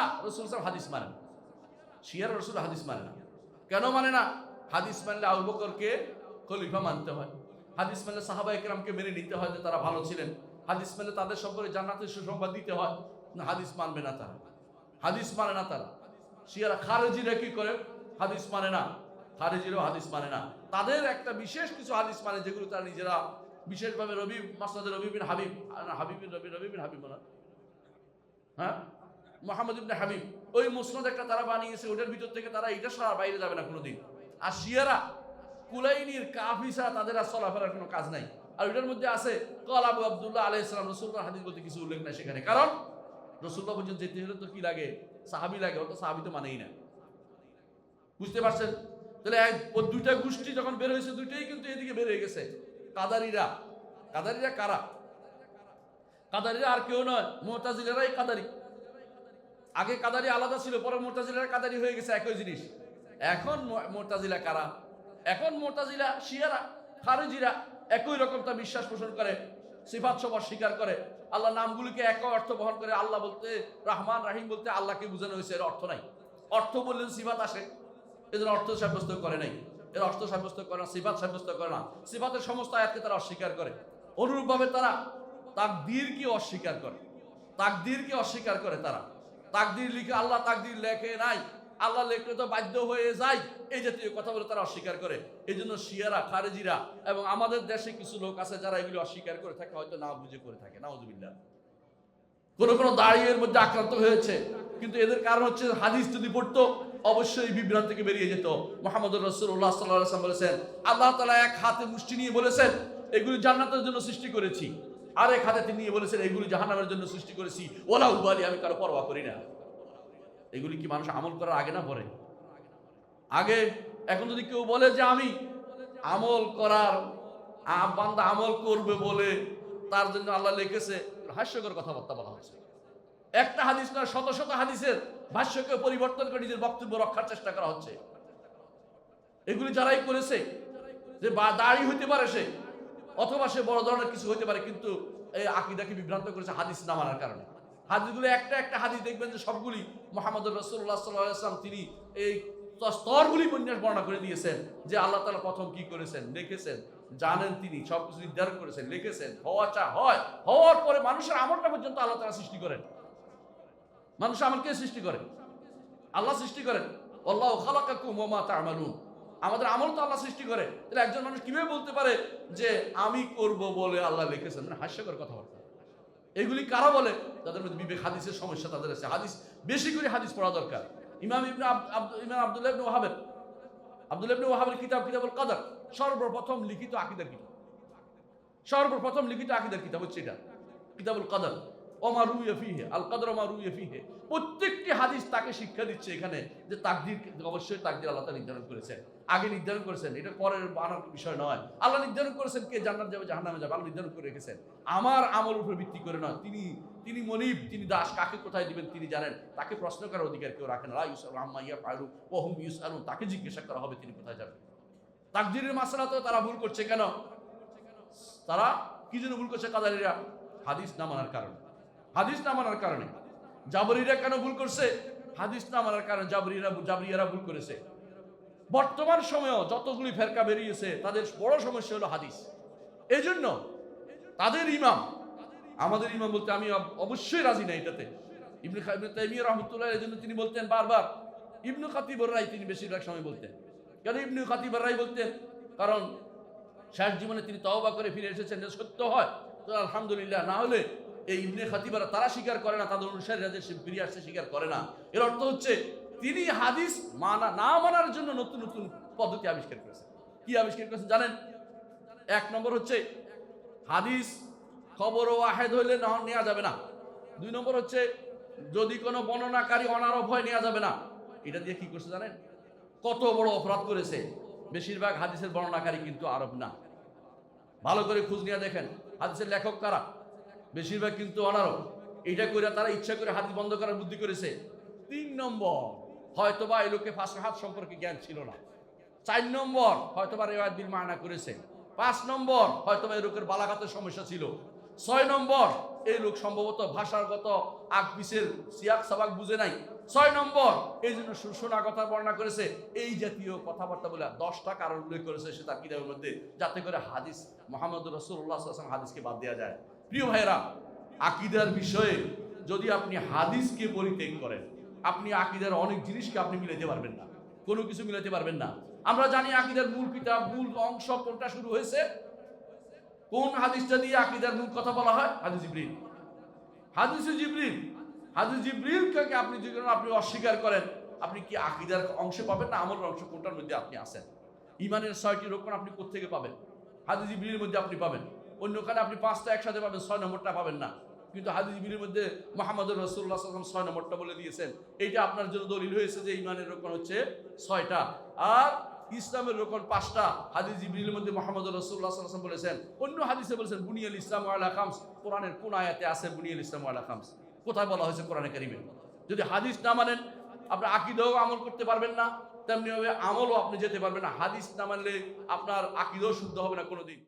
শিয়ারা রসুল সাহেব হাদিস মানে না। শিয়ারা রসুল হাদিস মানে না। কেন মানে না? হাদিস মানলে আবু বকরকে খলিফা মানতে হয়। হাদিস মানলে সাহাবা একরামকে মেনে নিতে হয় যে তারা ভালো ছিলেন। হাদিস মানলে তাদের সম্পর্কে জান্নাতের সুসংবাদ দিতে হয়। না হাদিস মানবে না তারা। হাদিস মানে না তারা। শিয়ারা খারেজিরা কি করে? হাদিস মানে না। খারেজিরাও হাদিস মানে না। তাদের একটা বিশেষ কিছু হাদিস মানে যেগুলো তারা নিজেরা বিশেষভাবে রবি মাসনাদের রবি বিন হাবিব না, হাবিব রবি রবি বিন হাবিব না হ্যাঁ? মোহাম্মদ ইবনে হাবিব, ওই মুসনদ একটা তারা বানিয়েছে, ওটার ভিতর থেকে তারা এটা সারা বাইরে যাবে না কোনোদিন। আর শিয়ারা, কুলাইনির কাফি ছাড়া তাদের আর চলাফেরার কোনো কাজ নাই। আর ওইটার মধ্যে আছে কল আবু আবদুল্লাহ আলাই ইসলাম রসুল্লাহ হাদিস বলতে কিছু উল্লেখ নাই সেখানে। কারণ রসুল্লাহ পর্যন্ত যেতে হলে তো কি লাগে? সাহাবি লাগে, অত সাহাবি তো মানেই না। বুঝতে পারছেন? তাহলে এক দুইটা গোষ্ঠী যখন বের হয়েছে, দুইটাই কিন্তু এদিকে বের হয়ে গেছে। কাদারিরা কাদারিরা কারা? কাদারিরা আর কেউ নয় মোহতাজিলেরাই কাদারি। আগে কাদারি আলাদা ছিল, পরে মোরতাজিলার কাদারি হয়ে গেছে একই জিনিস। এখন মোরতাজিলা কারা? এখন মোরতাজিলা শিয়ারা, খারেজিরা একই রকম তা বিশ্বাস পোষণ করে, সিফাত সব অস্বীকার করে। আল্লাহ নামগুলিকে এক অর্থ বহন করে, আল্লাহ বলতে, রহমান, রাহিম বলতে আল্লাহকে বোঝানো হয়েছে, এর অর্থ নাই। অর্থ বললে সিফাত আসে, এদের অর্থ সাব্যস্ত করে নাই। এর অর্থ সাব্যস্ত করে না, সিফাত সাব্যস্ত করে না। সিফাতের সমস্ত আয়াতকে তারা অস্বীকার করে। অনুরূপভাবে তারা তাকদীরকে অস্বীকার করে। তাকদীরকে অস্বীকার করে তারা। তাকদীর লিখে আল্লাহ তাকদীর লেখে নাই। আল্লাহ লেখলে তো বাধ্য হয়ে যায়। এই জাতীয় কথা বলে তারা অস্বীকার করে। এই জন্য শিয়ারা, খারেজিরা এবং আমাদের দেশে কিছু লোক আছে যারা এগুলি অস্বীকার করে থাকে, হয়তো না বুঝে করে থাকে। নাউজুবিল্লাহ। কোনো কোনো দাঁড়িয়ের মধ্যে আক্রান্ত হয়েছে। কিন্তু এদের কারণ হচ্ছে হাদিস যদি পড়তো, অবশ্যই বিভ্রান্ত থেকে বেরিয়ে যেত। মোহাম্মদ রসুল্লাহ সাল্লাম বলেছেন, আল্লাহ তালা এক হাতে মুষ্টি নিয়ে বলেছেন, এগুলি জান্নাতের জন্য সৃষ্টি করেছি। আর এক হাতে তিনি বলেছেন, এগুলি জাহান্নামের জন্য সৃষ্টি করেছি। ওলা উবালি আমি কারও পরোয়া করি না। এগুলি কি মানুষ আমল করার আগে না পরে? আগে, এখন যদি কেউ বলে যে আমি আমল করার বান্দা আমল করবে বলে তার জন্য আল্লাহ লিখেছে, হাস্যকর কথাবার্তা বলা হচ্ছে একটা হাদিস নয়, শত শত হাদিসের ভাষ্যকে পরিবর্তন করে নিজের বক্তব্য রক্ষার চেষ্টা করা হচ্ছে। এগুলি যারাই করেছে, যে বা- দাড়ি হইতে পারে সে অথবা সে বড় ধরনের কিছু হইতে পারে, কিন্তু এই আকিদাকে বিভ্রান্ত করেছে হাদিস না মানার কারণে। হাদিসগুলো একটা একটা হাদিস দেখবেন যে সবগুলি মোহাম্মদ রসুল্লাহ সাল্লাম তিনি এই স্তরগুলি উপন্যাস বর্ণনা করে দিয়েছেন যে আল্লাহ তালা প্রথম কি করেছেন লিখেছেন, জানেন তিনি, সবকিছু নির্ধারণ করেছেন, লিখেছেন, হওয়া চা হয়। হওয়ার পরে মানুষের আমলটা পর্যন্ত আল্লাহ তালা সৃষ্টি করেন। মানুষ আমলকে সৃষ্টি করেন আল্লাহ সৃষ্টি করেন। আল্লাহ খালাকাকুম ওয়া মা তা'মালুন। আমাদের আমল তো আল্লাহ সৃষ্টি করে। তাহলে একজন মানুষ কীভাবে বলতে পারে যে, আমি করব বলে আল্লাহ লিখেছেন মানে হাস্যকর কথাবার্তা। এগুলি কারা বলে? তাদের মধ্যে বিবেক, হাদিসের সমস্যা তাদের আছে। হাদিস, বেশি করে হাদিস পড়া দরকার। ইমাম ইবনে ইমাম আব্দুল্লাহ ইবনে ওয়াহাবের, আব্দুল্লাহ ইবনে ওয়াহাবের কিতাব, কিতাবুল কদর, সর্বপ্রথম লিখিত আকীদার কিতাব। সর্বপ্রথম লিখিত আকীদার কিতাব হচ্ছে এটা, কিতাবুল কদর। প্রত্যেকটি হাদিস তাকে শিক্ষা দিচ্ছে এখানে যে তাকদির অবশ্যই তাকদির আল্লাহ নির্ধারণ করেছেন। আগে নির্ধারণ করেছেন, এটা পরের বানার বিষয় নয়। আল্লাহ নির্ধারণ করেছেন কে? জান্নাত যাবে, জাহান্নামে যাবে। আল্লাহ নির্ধারণ করে রেখেছেন। আমার আমল উপর ভিত্তি করে নয়। তিনি তিনি মনিব, তিনি দাস। কাকে কোথায় দিবেন তিনি জানেন। তাকে প্রশ্ন করার অধিকার কেউ রাখেন লা ইউসাল আম্মা ইয়া ওহুম তাকে জিজ্ঞাসা করা হবে তিনি কোথায় যাবেন। তাকদিরের মাসলাতেও তারা ভুল করছে কেন? তারা কি জন্য ভুল করছে কাদারিরা? হাদিস না মানার কারণে। হাদিস না মানার কারণে। জাবরিরা কেন ভুল করছে? হাদিস না মানার কারণে জাবরিরা জাবরিয়ারা ভুল করেছে। বর্তমান সময়েও যতগুলি ফেরকা বেরিয়েছে, তাদের বড় সমস্যা হলো হাদিস। এই জন্য তাদের ইমাম, আমাদের ইমাম বলতে আমি অবশ্যই রাজি নাই এটাতে। ইবনে ইবনে তাইমিয়া রহমতুল্লাহ এই জন্য তিনি বলতেন বারবার, ইবনু খাতিবর রায় তিনি বেশিরভাগ সময় বলতেন। কেন ইবনু খাতিবর রায় বলতেন? কারণ শেষ জীবনে তিনি তওবা করে ফিরে এসেছেন, যে সত্য হয়। তো আলহামদুলিল্লাহ, না হলে এই ইবনে খাতিবারা তারা স্বীকার করে না, তাদের অনুসারীরা সে ফিরে আসছে স্বীকার করে না। এর অর্থ হচ্ছে, তিনি হাদিস মানা, না মানার জন্য নতুন নতুন পদ্ধতি আবিষ্কার করেছেন। কি আবিষ্কার করেছেন জানেন? এক নম্বর হচ্ছে, হাদিস খবর ও আহেদ হইলে নেওয়া যাবে না। দুই নম্বর হচ্ছে, যদি কোনো বর্ণনাকারী অনারব হয়, নেওয়া যাবে না। এটা দিয়ে কি করছে জানেন? কত বড় অপরাধ করেছে। বেশিরভাগ হাদিসের বর্ণনাকারী কিন্তু আরব না। ভালো করে খোঁজ নিয়ে দেখেন, হাদিসের লেখক কারা? বেশিরভাগ কিন্তু অনারব এটা করে তারা ইচ্ছা করে হাদিস বন্ধ করার বুদ্ধি করেছে। তিন নম্বর, হয়তোবা এই লোকে ফাঁস হাত সম্পর্কে জ্ঞান ছিল না। চার নম্বর, হয়তোবা রেওয়ায়ত বিল মানা করেছে। পাঁচ নম্বর, হয়তোবা এই লোকের বালাঘাতের সমস্যা ছিল। ছয় নম্বর, এই লোক সম্ভবত ভাষাগত আকবিসের সিয়াক সাবাক বুঝে নাই। ছয় নম্বর, এই জন্য শোনা কথা বর্ণনা করেছে। এই জাতীয় কথাবার্তা বলে দশটা কারণ উল্লেখ করেছে সে তার কিতাবের মধ্যে, যাতে করে হাদিস মোহাম্মদ রসুল্লাহ হাদিসকে বাদ দেওয়া যায়। প্রিয় ভাইরা আকিদার বিষয়ে যদি আপনি হাদিসকে পরিত্যাগ করেন, আপনি আকিদার অনেক জিনিসকে আপনি মিলাতে পারবেন না, কোনো কিছু মিলাতে পারবেন না। আমরা জানি আকিদার মূল কিতাব, মূল অংশ কোনটা শুরু হয়েছে? কোন হাদিসটা দিয়ে আকিদার মূল কথা বলা হয়? হাদিস জিব্রিল। হাদিস জিব্রিল। হাদিস জিব্রিলকে আপনি যদি আপনি অস্বীকার করেন, আপনি কি আকিদার অংশে পাবেন না? আমলের অংশ কোনটার মধ্যে আপনি আছেন? ইমানের ছয়টি রোপণ আপনি কোথেকে পাবেন? হাদিস জিব্রিলের মধ্যে আপনি পাবেন। অন্যখানে আপনি পাঁচটা একসাথে পাবেন, ছয় নম্বরটা পাবেন না। কিন্তু হাদিস জিব্রিলের মধ্যে মোহাম্মদ রসুল্লাহ সাল্লাম ছয় নম্বরটা বলে দিয়েছেন। এইটা আপনার জন্য দলিল হয়েছে যে ইমানের রোপণ হচ্ছে ছয়টা। আর ইসলামের রোকন পাঁচটা, হাদিস জিবরিলের মধ্যে মোহাম্মদ রসুল্লাহ সাল্লাম বলেছেন। অন্য হাদিসে বলেছেন, বুনিয়াল ইসলাম আল্লাহ খামস। কোরআনের কোন আয়াতে আছে, বুনিয়াল ইসলাম আল্লাহ খামস কোথায় বলা হয়েছে কোরআনে কারিমে? যদি হাদিস না মানেন, আপনি আকিদাও আমল করতে পারবেন না তেমনিভাবে আমলও আপনি যেতে পারবেন না। হাদিস না মানলে আপনার আকিদাও শুদ্ধ হবে না কোনোদিন।